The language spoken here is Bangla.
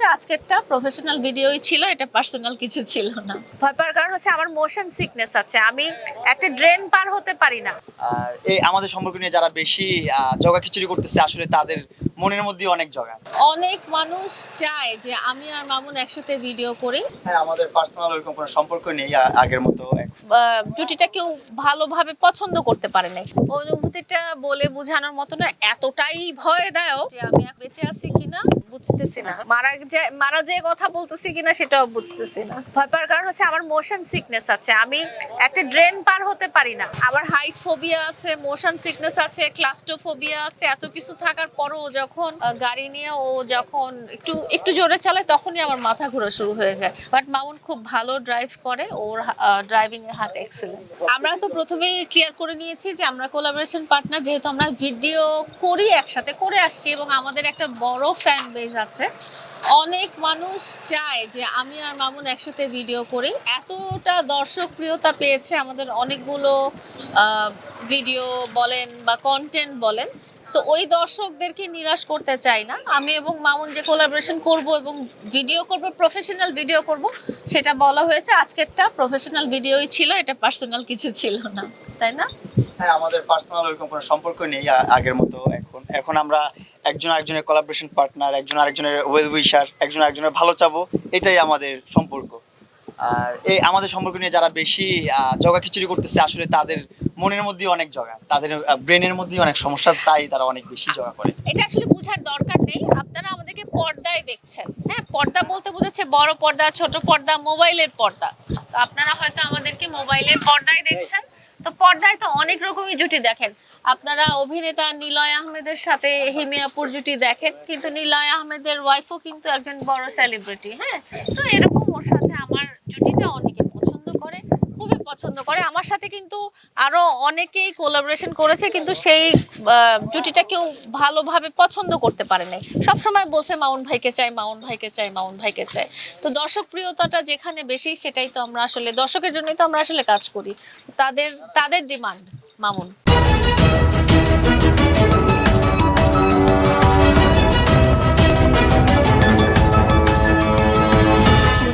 হচ্ছে আজকেরটা প্রফেশনাল ভিডিওই ছিল এটা পার্সোনাল কিছু ছিল না। ভয় পাওয়ার কারণ হচ্ছে আমার মোশন সিকনেস আছে আমি একটা ড্রেন পার হতে পারি না। আর এই আমাদের সম্পর্ক নিয়ে যারা বেশি আহ, জগা খিচুড়ি করতেছে আসলে তাদের মনের মধ্যে অনেক জগা অনেক মানুষ চায় যে আমি আর মামুন একসাথে ভিডিও করি। হ্যাঁ আমাদের পার্সোনাল ওরকম কোনো সম্পর্ক নেই আগের মতো। জুটিটা কেউ ভালোভাবে পছন্দ করতে পারে নাই। অনুভূতিটা বলে বোঝানোর মতো না এতটাই ভয়দায়ক যে আমি আর বেঁচে আছি কিনা বুঝতেছি না। মারা যে মারা যে কথা বলতেছি কিনা সেটাও বুঝতেছি না। ভয় পাওয়ার কারণ হচ্ছে আমার মোশন সিকনেস আছে। আমি একটা ড্রেন পার হতে পারি না। আমার হাইট ফোবিয়া আছে মোশন সিকনেস আছে ক্লাস্টোফোবিয়া আছে এত কিছু থাকার পরও যখন আহ, গাড়ি নিয়ে ও যখন একটু একটু জোরে চালায় তখনই আমার মাথা ঘোরা শুরু হয়ে যায়। বাট মামুন খুব ভালো ড্রাইভ করে ওর ড্রাইভিং এর হাত এক্সেলেন্ট আমরা তো প্রথমেই ক্লিয়ার করে নিয়েছি যে আমরা কোলাবোরেশন পার্টনার যেহেতু আমরা ভিডিও করি একসাথে করে আসছি এবং আমাদের একটা বড় ফ্যান বেজ আছে। অনেক মানুষ চায় যে আমি আর মামুন একসাথে ভিডিও করি। এতটা দর্শক প্রিয়তা পেয়েছে আমাদের অনেকগুলো ভিডিও বলেন বা কন্টেন্ট বলেন। সো ওই দর্শকদেরকে নিরাশ করতে চাই না। আমি এবং মামুন যে কোলাবোরেশন করব এবং ভিডিও করব প্রফেশনাল ভিডিও করব, সেটা বলা হয়েছে। আজকেরটা প্রফেশনাল ভিডিওই ছিল, এটা পার্সোনাল কিছু ছিল না। তাই না? হ্যাঁ আমাদের পার্সোনাল ওরকম কোনো সম্পর্ক নেই আগের মতো। এখন এখন আমরা একজন আরেকজনের কোলাবোরেশন পার্টনার একজন আরেকজনের ওয়েল উইশার একজন আরেকজনের ভালো চাবো, এটাই আমাদের সম্পর্ক। আর এই আমাদের সম্পর্ক নিয়ে যারা বেশি জগা খিচুড়ি করতেছে, আসলে তাদের মনের মধ্যে অনেক জগা। তাদের ব্রেনের মধ্যে অনেক সমস্যা, তাই তারা অনেক বেশি জগা করে। এটা আসলে বোঝার দরকার নেই। আপনারা আমাদেরকে পর্দায় দেখছেন। হ্যাঁ পর্দা বলতে বোঝাচ্ছে বড় পর্দা, ছোট পর্দা, মোবাইলের পর্দা। তো আপনারা হয়তো আমাদেরকে মোবাইলের পর্দায় দেখছেন। তো পর্দায় তো অনেক রকমই জুটি দেখেন। আপনারা অভিনেতা নিলয় আহমেদের সাথে হিমিয়াপুর জুটি দেখেন, কিন্তু নিলয় আহমেদের ওয়াইফও কিন্তু একজন বড় সেলিব্রিটি হ্যাঁ? তো এরকম ওর সাথে আমার জুটিটা অনেকে পছন্দ করে, খুবই পছন্দ করে। আমার সাথে কিন্তু আরও অনেকেই কোলাবোরেশন করেছে, কিন্তু সেই জুটিটা কেউ ভালোভাবে পছন্দ করতে পারে নাই সবসময় বলছে, মাউন ভাইকে চাই, মাউন ভাইকে চাই, মাউন ভাইকে চাই। তো দর্শক প্রিয়তাটা যেখানে বেশি, সেটাই তো আমরা আসলে, দর্শকের জন্যই তো আমরা আসলে কাজ করি। তাদের তাদের ডিমান্ড মামুন।